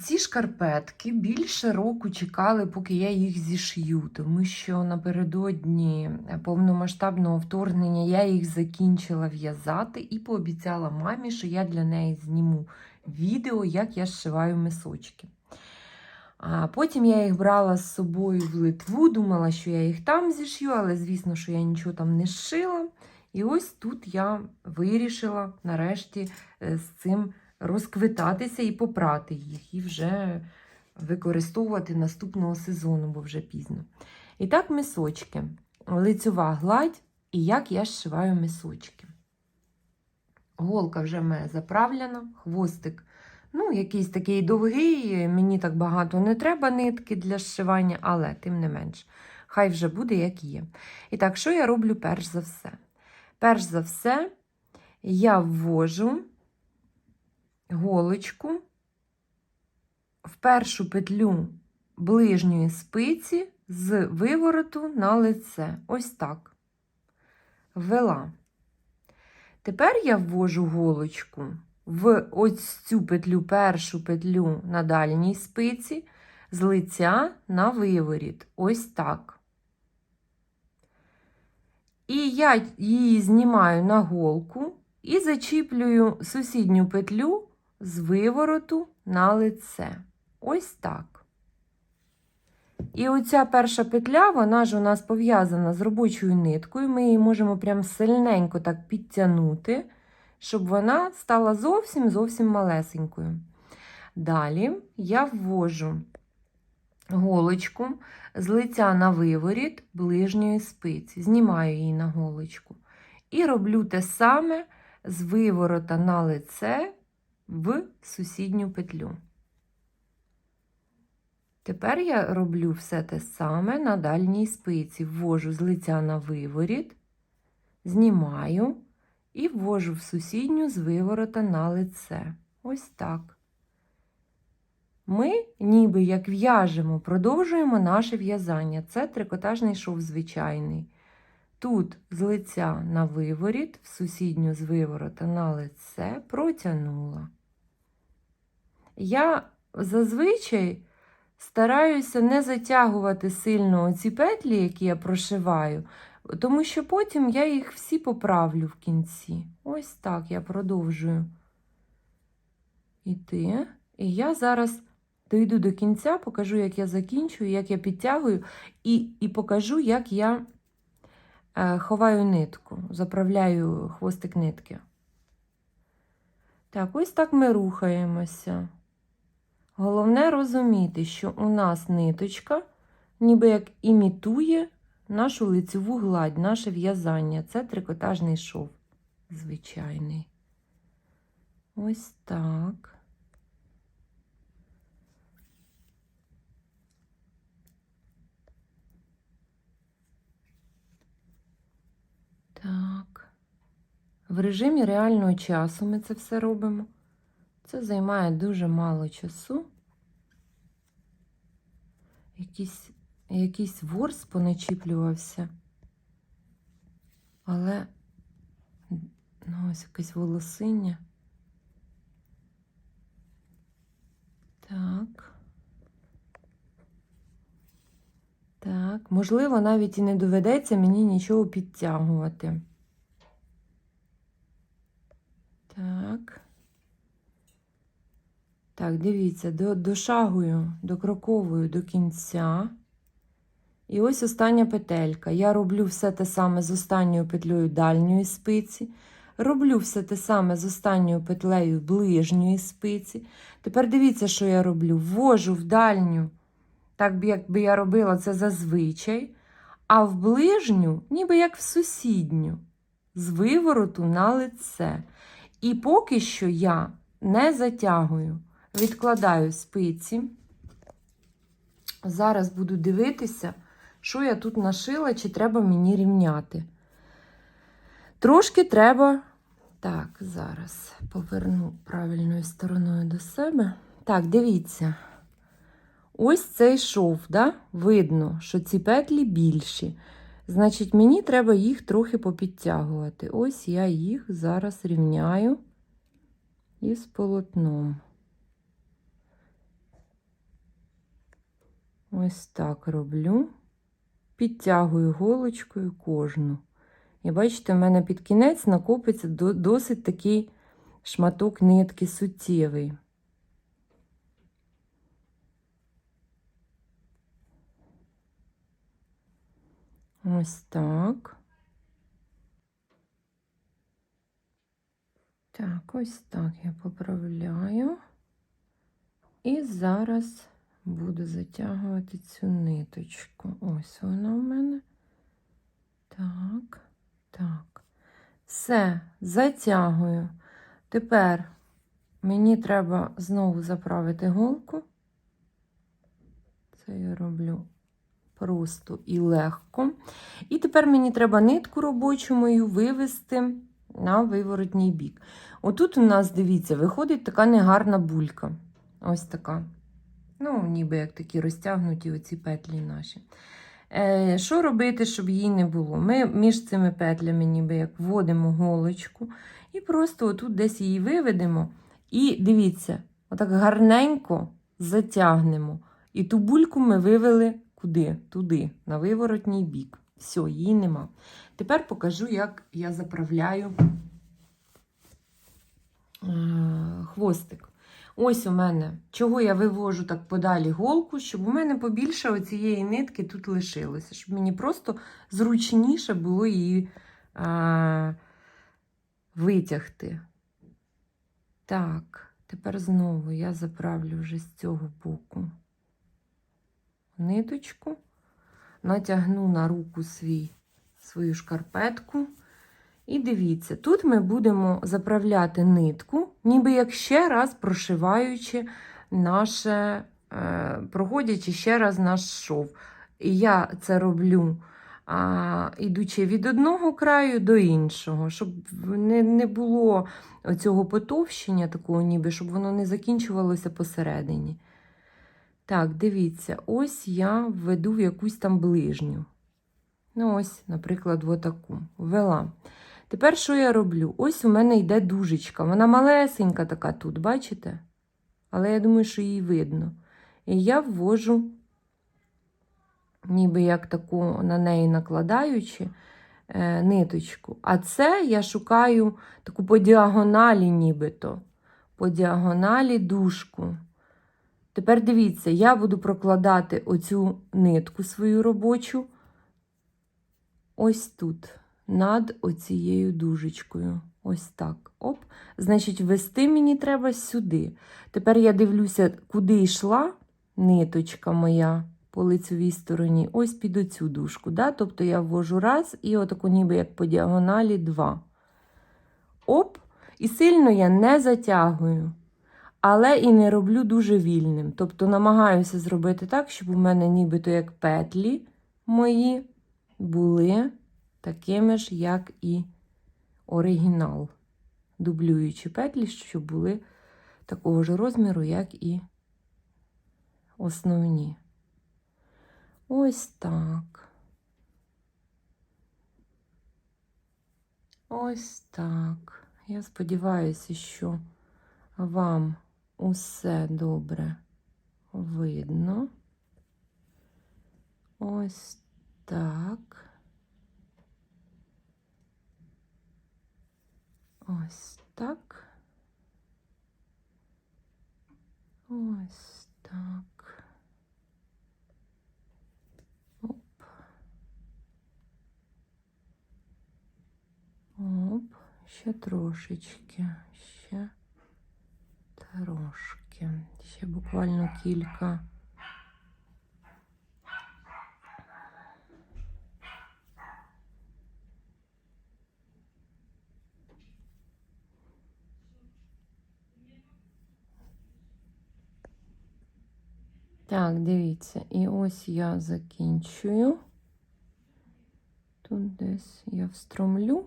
Ці шкарпетки більше року чекали, поки я їх зішью, тому що напередодні повномасштабного вторгнення я їх закінчила в'язати і пообіцяла мамі, що я для неї зніму відео, як я зшиваю мисочки. А потім я їх брала з собою в Литву, думала, що я їх там зішью, але звісно, що я нічого там не зшила. І ось тут я вирішила нарешті е, з цим розквитатися і попрати їх, і вже використовувати наступного сезону, бо вже пізно. І так, мисочки, лицьова гладь, і як я зшиваю мисочки. Голка вже в мене заправлена, хвостик. Ну, якийсь такий довгий, мені так багато не треба нитки для зшивання, але тим не менш, хай вже буде, як є. І так, що я роблю перш за все? Перш за все, я ввожу голочку в першу петлю ближньої спиці з вивороту на лице. Ось так. Ввела. Тепер я ввожу голочку в ось цю петлю, першу петлю на дальній спиці, з лиця на виворіт. Ось так. І я її знімаю на голку і зачіплюю сусідню петлю з вивороту на лице. Ось так. І оця перша петля, вона ж у нас пов'язана з робочою ниткою. Ми її можемо прям сильненько так підтягнути, щоб вона стала зовсім зовсім малесенькою. Далі я ввожу голочку з лиця на виворіт ближньої спиці. Знімаю її на голочку. І роблю те саме з виворота на лице в сусідню петлю. Тепер я роблю все те саме на дальній спиці. Ввожу з лиця на виворіт, знімаю і ввожу в сусідню з виворота на лице. Ось так. Ми, ніби як в'яжемо, продовжуємо наше в'язання. Це трикотажний шов звичайний. Тут з лиця на виворіт, в сусідню з виворота на лице протягнула. Я зазвичай стараюся не затягувати сильно ці петлі, які я прошиваю, тому що потім я їх всі поправлю в кінці. Ось так я продовжую іти. І я зараз дойду до кінця, покажу, як я закінчую, як я підтягую, і, і покажу, як я е, ховаю нитку, заправляю хвостик нитки. Так, ось так ми рухаємося. Головне розуміти, що у нас ниточка ніби як імітує нашу лицеву гладь, наше в'язання. Це трикотажний шов звичайний. Ось так. Так. В режимі реального часу ми це все робимо. Це займає дуже мало часу. Якийсь, якийсь ворс поначіплювався. Але ну, ось якесь волосиння. Так. Так, можливо, навіть і не доведеться мені нічого підтягувати. Так. Так, дивіться, до, дошагую, докроковую до кінця. І ось остання петелька. Я роблю все те саме з останньою петлею дальньої спиці. Роблю все те саме з останньою петлею ближньої спиці. Тепер дивіться, що я роблю. Ввожу в дальню, так як би я робила це зазвичай, а в ближню, ніби як в сусідню, з вивороту на лице. І поки що я не затягую. Відкладаю спиці. Зараз буду дивитися, що я тут нашила, чи треба мені рівняти. Трошки треба. Так, зараз поверну правильною стороною до себе. Так, дивіться. Ось цей шов, да? видно, що ці петлі більші. Значить, мені треба їх трохи попідтягувати. Ось я їх зараз рівняю із полотном. Ось так роблю. Підтягую голочкою кожну. І бачите, в мене під кінець накопиться досить такий шматок нитки суттєвий. Ось так. Так, ось так я поправляю. І зараз буду затягувати цю ниточку. Ось вона в мене. Так, так. Все, затягую. Тепер мені треба знову заправити голку. Це я роблю просто і легко. І тепер мені треба нитку робочу мою вивести на виворотній бік. Отут у нас, дивіться, виходить така негарна булька. Ось така. Ну, ніби як такі розтягнуті оці петлі наші. Е, що робити, щоб її не було? Ми між цими петлями ніби як вводимо голочку і просто отут десь її виведемо. І дивіться, отак гарненько затягнемо. І ту бульку ми вивели куди? Туди, на виворотній бік. Все, її нема. Тепер покажу, як я заправляю е, хвостик. Ось у мене, чого я вивожу так подалі голку, щоб у мене побільше оцієї нитки тут лишилося, щоб мені просто зручніше було її а, витягти. Так, тепер знову я заправлю вже з цього боку ниточку, натягну на руку свій, свою шкарпетку. І дивіться, тут ми будемо заправляти нитку, ніби як ще раз прошиваючи наше, е, проходячи ще раз наш шов. І я це роблю, а, ідучи від одного краю до іншого, щоб не, було цього потовщення, такого, ніби, щоб воно не закінчувалося посередині. Так, дивіться, ось я введу в якусь там ближню. Ну, ось, наприклад, отаку. Ввела. Тепер що я роблю? Ось у мене йде дужечка. Вона малесенька така тут, бачите? Але я думаю, що її видно. І я ввожу, ніби як таку на неї накладаючи е, ниточку. А це я шукаю таку по діагоналі, нібито. По діагоналі дужку. Тепер дивіться, я буду прокладати оцю нитку свою робочу ось тут над оцією дужечкою. Ось так. Оп. Значить, вести мені треба сюди. Тепер я дивлюся, куди йшла ниточка моя по лицевій стороні. Ось під оцю дужку. Да? Тобто я ввожу раз і отаку ніби як по діагоналі два. Оп. І сильно я не затягую. Але і не роблю дуже вільним. Тобто намагаюся зробити так, щоб у мене нібито як петлі мої були такими ж, як і оригінал. Дублюючи петлі, щоб були такого ж розміру, як і основні. Ось так. Ось так. Я сподіваюся, що вам усе добре видно. Ось так. Ось так. Ось так. Оп. Оп. Ще трошечки. Ще трошки. Ще буквально кілька. Так, дивіться, і ось я закінчую. Тут десь я встромлю,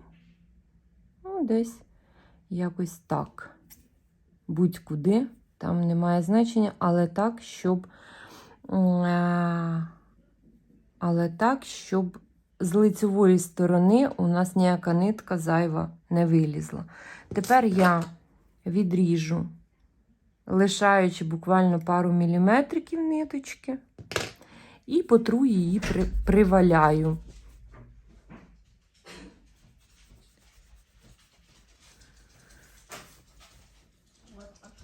ну, десь якось так. Будь-куди, там немає значення, але так, щоб. е, Але так, щоб з лицевої сторони у нас ніяка нитка зайва не вилізла. Тепер я відріжу лишаючи буквально пару міліметриків ниточки. і потру її при, приваляю.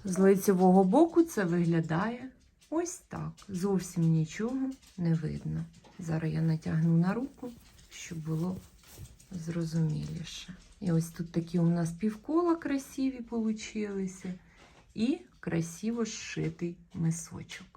З лицевого боку це виглядає ось так. Зовсім нічого не видно. Зараз я натягну на руку, щоб було зрозуміліше. І ось тут такі у нас півкола красиві получилися. І красиво зшитий мисочок.